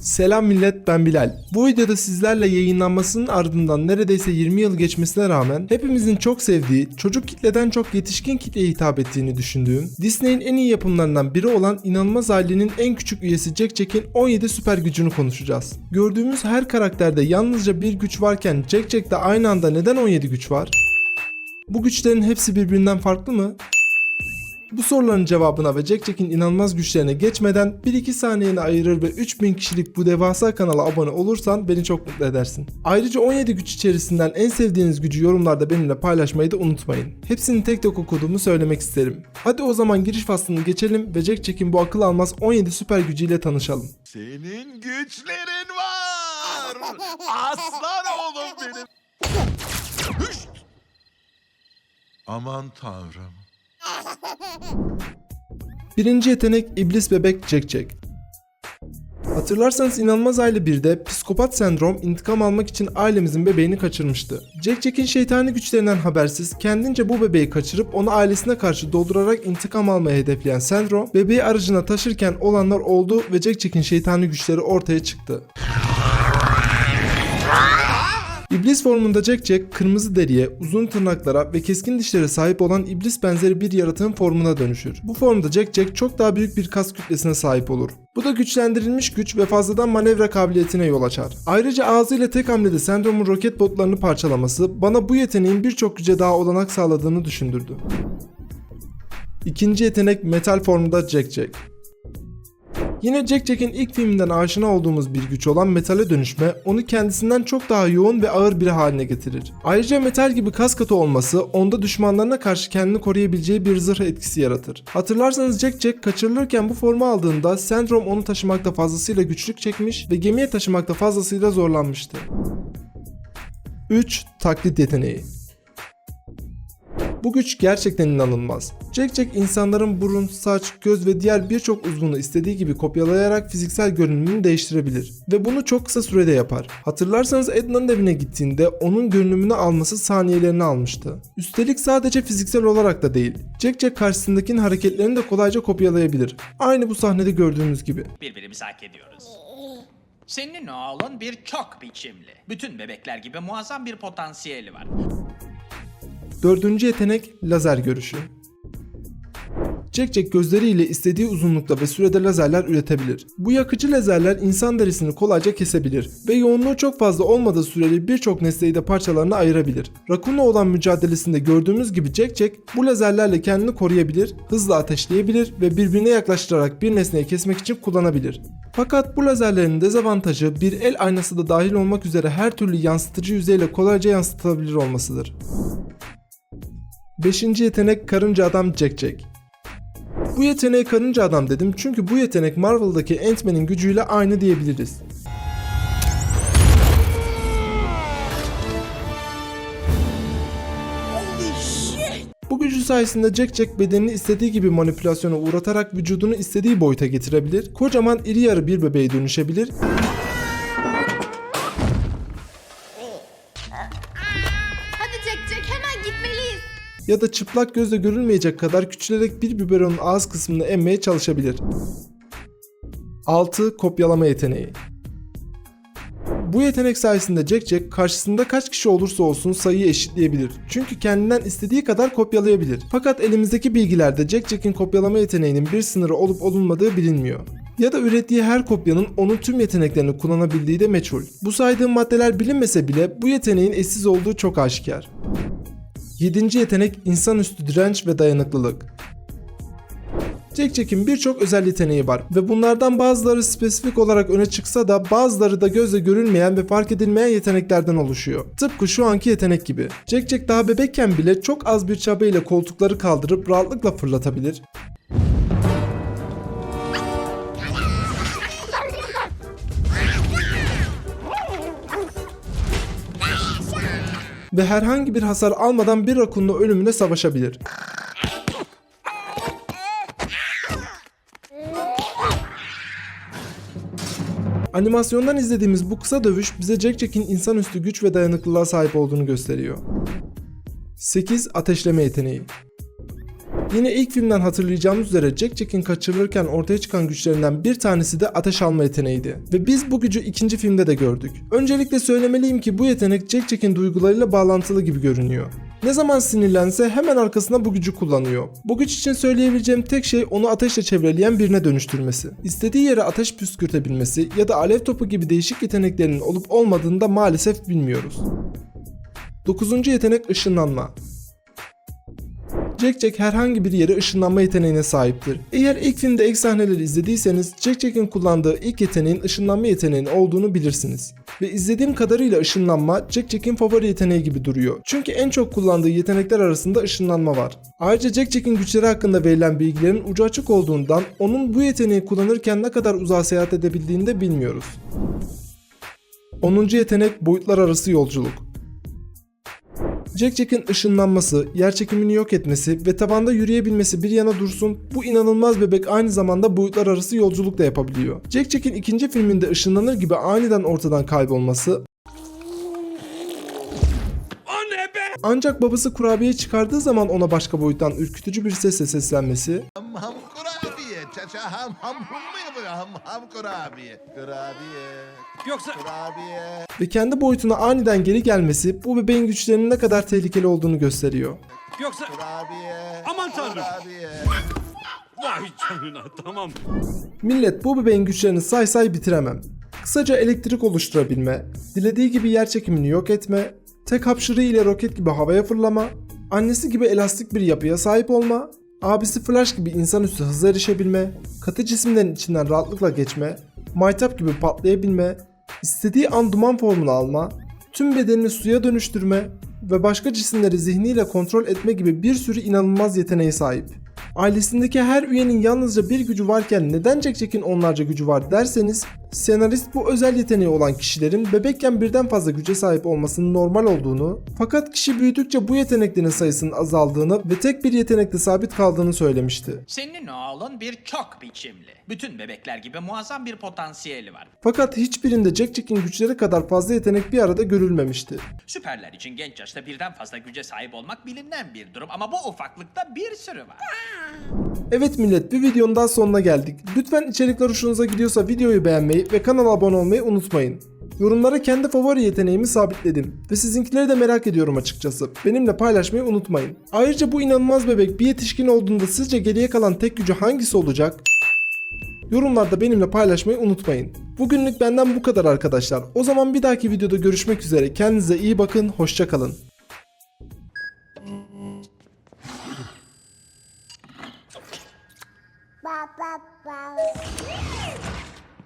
Selam millet ben Bilal. Bu videoda sizlerle yayınlanmasının ardından neredeyse 20 yıl geçmesine rağmen hepimizin çok sevdiği, çocuk kitleden çok yetişkin kitleye hitap ettiğini düşündüğüm, Disney'in en iyi yapımlarından biri olan İnanılmaz Ailenin en küçük üyesi Jack Jack'in 17 süper gücünü konuşacağız. Gördüğümüz her karakterde yalnızca bir güç varken Jack Jack'te aynı anda neden 17 güç var? Bu güçlerin hepsi birbirinden farklı mı? Bu soruların cevabına ve Jack Jack'in inanılmaz güçlerine geçmeden 1-2 saniyeni ayırır ve 3000 kişilik bu devasa kanala abone olursan beni çok mutlu edersin. Ayrıca 17 güç içerisinden en sevdiğiniz gücü yorumlarda benimle paylaşmayı da unutmayın. Hepsini tek tek okuduğumu söylemek isterim. Hadi o zaman giriş faslını geçelim ve Jack Jack'in bu akıl almaz 17 süper gücüyle tanışalım. Senin güçlerin var. Aslan oğlum benim. Aman tanrım. Birinci yetenek İblis Bebek Jack Jack. Hatırlarsanız İnanılmaz Aile 1'de psikopat sendrom intikam almak için ailemizin bebeğini kaçırmıştı. Jack Jack'in şeytani güçlerinden habersiz kendince bu bebeği kaçırıp onu ailesine karşı doldurarak intikam almaya hedefleyen sendrom bebeği aracına taşırken olanlar oldu ve Jack Jack'in şeytani güçleri ortaya çıktı. İblis formunda Jack Jack kırmızı deriye, uzun tırnaklara ve keskin dişlere sahip olan iblis benzeri bir yaratığın formuna dönüşür. Bu formda Jack Jack çok daha büyük bir kas kütlesine sahip olur. Bu da güçlendirilmiş güç ve fazladan manevra kabiliyetine yol açar. Ayrıca ağzıyla tek hamlede sendromun roket botlarını parçalaması bana bu yeteneğin birçok güce daha olanak sağladığını düşündürdü. İkinci yetenek metal formunda Jack Jack. Yine Jack Jack'in ilk filminden aşina olduğumuz bir güç olan metale dönüşme onu kendisinden çok daha yoğun ve ağır biri haline getirir. Ayrıca metal gibi kas katı olması onda düşmanlarına karşı kendini koruyabileceği bir zırh etkisi yaratır. Hatırlarsanız Jack Jack kaçırılırken bu formu aldığında Sendrom onu taşımakta fazlasıyla güçlük çekmiş ve gemiye taşımakta fazlasıyla zorlanmıştı. 3. Taklit yeteneği bu güç gerçekten inanılmaz. Jack Jack insanların burun, saç, göz ve diğer birçok uzvunu istediği gibi kopyalayarak fiziksel görünümünü değiştirebilir. Ve bunu çok kısa sürede yapar. Hatırlarsanız Edna'nın evine gittiğinde onun görünümünü alması saniyelerini almıştı. Üstelik sadece fiziksel olarak da değil. Jack Jack karşısındakinin hareketlerini de kolayca kopyalayabilir. Aynı bu sahnede gördüğümüz gibi. Birbirimizi hak ediyoruz. Senin oğlun bir çok biçimli. Bütün bebekler gibi muazzam bir potansiyeli var. Dördüncü yetenek lazer görüşü. Jack Jack gözleriyle istediği uzunlukta ve sürede lazerler üretebilir. Bu yakıcı lazerler insan derisini kolayca kesebilir ve yoğunluğu çok fazla olmadığı süreli birçok nesneyi de parçalarına ayırabilir. Rakun'la olan mücadelesinde gördüğümüz gibi Jack Jack bu lazerlerle kendini koruyabilir, hızla ateşleyebilir ve birbirine yaklaştırarak bir nesneyi kesmek için kullanabilir. Fakat bu lazerlerin dezavantajı bir el aynası da dahil olmak üzere her türlü yansıtıcı yüzeyle kolayca yansıtılabilir olmasıdır. Beşinci yetenek karınca adam Jack Jack. Bu yeteneğe karınca adam dedim çünkü bu yetenek Marvel'daki Ant-Man'in gücüyle aynı diyebiliriz. Bu gücü sayesinde Jack Jack bedenini istediği gibi manipülasyona uğratarak vücudunu istediği boyuta getirebilir, kocaman iri yarı bir bebeğe dönüşebilir ya da çıplak gözle görülmeyecek kadar küçülerek bir biberonun ağız kısmını emmeye çalışabilir. 6. Kopyalama yeteneği. Bu yetenek sayesinde Jack Jack karşısında kaç kişi olursa olsun sayıyı eşitleyebilir. Çünkü kendinden istediği kadar kopyalayabilir. Fakat elimizdeki bilgilerde Jack Jack'in kopyalama yeteneğinin bir sınırı olup olunmadığı bilinmiyor. Ya da ürettiği her kopyanın onun tüm yeteneklerini kullanabildiği de meçhul. Bu saydığım maddeler bilinmese bile bu yeteneğin eşsiz olduğu çok aşikar. 7. yetenek insanüstü direnç ve dayanıklılık. Jack birçok özel yeteneği var ve bunlardan bazıları spesifik olarak öne çıksa da bazıları da gözle görülmeyen ve fark edilmeyen yeteneklerden oluşuyor. Tıpkı şu anki yetenek gibi. Jack Jack daha bebekken bile çok az bir çaba ile koltukları kaldırıp rahatlıkla fırlatabilir. Ve herhangi bir hasar almadan bir rakunla ölümüne savaşabilir. Animasyondan izlediğimiz bu kısa dövüş bize Jack Jack'in insanüstü güç ve dayanıklılığa sahip olduğunu gösteriyor. 8. Ateşleme yeteneği Yine ilk filmden hatırlayacağımız üzere Jack Jack'in kaçırılırken ortaya çıkan güçlerinden bir tanesi de ateş alma yeteneğiydi. Ve biz bu gücü ikinci filmde de gördük. Öncelikle söylemeliyim ki bu yetenek Jack Jack'in duygularıyla bağlantılı gibi görünüyor. Ne zaman sinirlense hemen arkasına bu gücü kullanıyor. Bu güç için söyleyebileceğim tek şey onu ateşle çevreleyen birine dönüştürmesi. İstediği yere ateş püskürtebilmesi ya da alev topu gibi değişik yeteneklerinin olup olmadığını da maalesef bilmiyoruz. 9. yetenek ışınlanma. Jack Jack herhangi bir yere ışınlanma yeteneğine sahiptir. Eğer ilk filmde ilk sahneleri izlediyseniz Jack Jack'in kullandığı ilk yeteneğin ışınlanma yeteneğinin olduğunu bilirsiniz. Ve izlediğim kadarıyla ışınlanma Jack Jack'in favori yeteneği gibi duruyor. Çünkü en çok kullandığı yetenekler arasında ışınlanma var. Ayrıca Jack Jack'in güçleri hakkında verilen bilgilerin ucu açık olduğundan onun bu yeteneği kullanırken ne kadar uzağa seyahat edebildiğini de bilmiyoruz. 10. yetenek boyutlar arası yolculuk. Jack Jack'in ışınlanması, yer çekimini yok etmesi ve tabanda yürüyebilmesi bir yana dursun bu inanılmaz bebek aynı zamanda boyutlar arası yolculuk da yapabiliyor. Jack Jack'in ikinci filminde ışınlanır gibi aniden ortadan kaybolması ancak babası kurabiye çıkardığı zaman ona başka boyuttan ürkütücü bir sesle seslenmesi Kurabiye. Çaça ham ham hum mu yapıyor? Ham ham kurabiye. Kurabiye. Yoksa Kurabiye. ve kendi boyutuna aniden geri gelmesi bu bebeğin güçlerinin ne kadar tehlikeli olduğunu gösteriyor. yoksa Kurabiye. Aman tanrım. Kurabiye. vay canına tamam. Millet bu bebeğin güçlerini say say bitiremem. Kısaca elektrik oluşturabilme, dilediği gibi yer çekimini yok etme, tek hapşırığı ile roket gibi havaya fırlama, annesi gibi elastik bir yapıya sahip olma, abisi Flash gibi insanüstü hıza erişebilme, katı cisimlerin içinden rahatlıkla geçme, maytap gibi patlayabilme, istediği an duman formunu alma, tüm bedenini suya dönüştürme ve başka cisimleri zihniyle kontrol etme gibi bir sürü inanılmaz yeteneğe sahip. Ailesindeki her üyenin yalnızca bir gücü varken neden Jack Jack'in onlarca gücü var derseniz senarist bu özel yeteneği olan kişilerin bebekken birden fazla güce sahip olmasının normal olduğunu fakat kişi büyüdükçe bu yeteneklerin sayısının azaldığını ve tek bir yetenekte sabit kaldığını söylemişti. Senin oğlun bir çok biçimli. Bütün bebekler gibi muazzam bir potansiyeli var. Fakat hiçbirinde Jack Jack'in güçleri kadar fazla yetenek bir arada görülmemişti. Süperler için genç yaşta birden fazla güce sahip olmak bilinen bir durum ama bu ufaklıkta bir sürü var. Evet millet bir videonun daha sonuna geldik. Lütfen içerikler hoşunuza gidiyorsa videoyu beğenmeyi ve kanala abone olmayı unutmayın. Yorumlara kendi favori yeteneğimi sabitledim ve sizinkileri de merak ediyorum açıkçası. Benimle paylaşmayı unutmayın. Ayrıca bu inanılmaz bebek bir yetişkin olduğunda sizce geriye kalan tek gücü hangisi olacak? Yorumlarda benimle paylaşmayı unutmayın. Bugünlük benden bu kadar arkadaşlar. O zaman bir dahaki videoda görüşmek üzere. Kendinize iyi bakın, hoşçakalın.